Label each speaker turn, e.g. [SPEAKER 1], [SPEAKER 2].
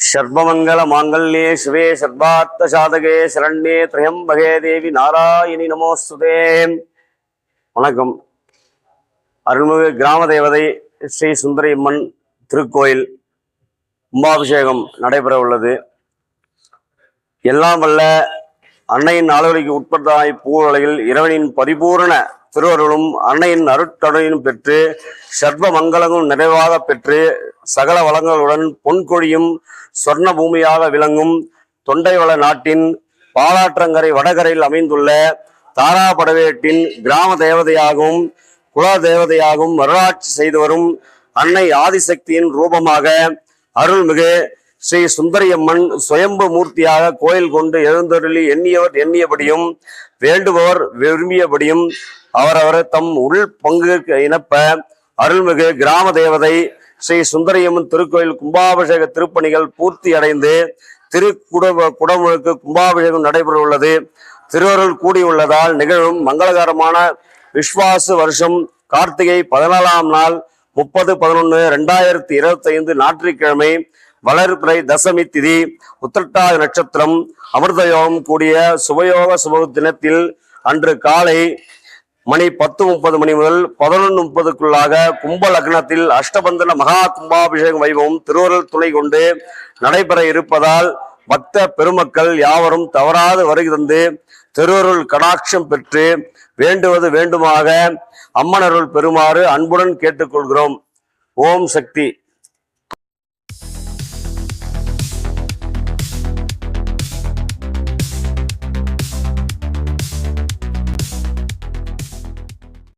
[SPEAKER 1] சர்வமங்கல மாங்கல்யே சிவே சர்வார்த்த சாதகே சரண்யே திரையம்பகே தேவி நாராயணி நமோஸ்துதே. வணக்கம். அருள்மிகு கிராம தேவதை ஸ்ரீ சுந்தரியம்மன் திருக்கோயில் கும்பாபிஷேகம் நடைபெற உள்ளது எல்லாம் வல்ல அன்னையின் ஆளுகைக்கு உட்பட்டதாய் பூவுலகில் இறைவனின் பரிபூரண திருவருளும் அன்னையின் அருட்கடனையும் பெற்று சர்வ மங்களங்களும் நிறைவாக பெற்று சகல வளங்களுடன் பொன்கொழியும் சொர்ண பூமியாக விளங்கும் தொண்டைவள நாட்டின் பாலாற்றங்கரை வடகரையில் அமைந்துள்ள தாராபடவேட்டின் கிராம தேவதையாகவும் குல தேவதையாகவும் வரலாட்சி செய்து வரும் அன்னை ஆதிசக்தியின் ரூபமாக அருள்மிகு ஸ்ரீ சுந்தரியம்மன் சுயம்பு மூர்த்தியாக கோயில் கொண்டு எழுந்தருளி எண்ணியவர் எண்ணியபடியும் வேண்டுபவர் விரும்பியபடியும் அவரவர் தம் உள் பங்கு இணப்ப அருள்மிகு கிராம தேவதை ஸ்ரீ சுந்தரியம்மன் திருக்கோயில் கும்பாபிஷேக திருப்பணிகள் பூர்த்தி அடைந்து திருக்குட குடமுழுக்கு கும்பாபிஷேகம் நடைபெற உள்ளது திருவருள் கூடியுள்ளதால் நிகழும் மங்களகரமான விஸ்வாசு வருஷம் கார்த்திகை பதினாலாம் நாள் முப்பது பதினொன்று ரெண்டாயிரத்தி இருபத்தி ஐந்து ஞாயிற்றுக்கிழமை வளர்பிறை தசமி திதி உத்திரட்டாய நட்சத்திரம் அமிர்தயோகம் கூடிய சுபயோக சுப தினத்தில் அன்று காலை மணி பத்து முப்பது மணி முதல் பதினொன்று முப்பதுக்குள்ளாக கும்ப லக்னத்தில் அஷ்டபந்தன மகா கும்பாபிஷேகம் வைபவம் திருவருள் துணை கொண்டு நடைபெற இருப்பதால் பக்த பெருமக்கள் யாவரும் தவறாது வருகை தந்து திருவருள் கடாட்சம் பெற்று வேண்டுவது வேண்டுமாக அம்மனருள் பெறுமாறு அன்புடன் கேட்டுக்கொள்கிறோம். ஓம் சக்தி.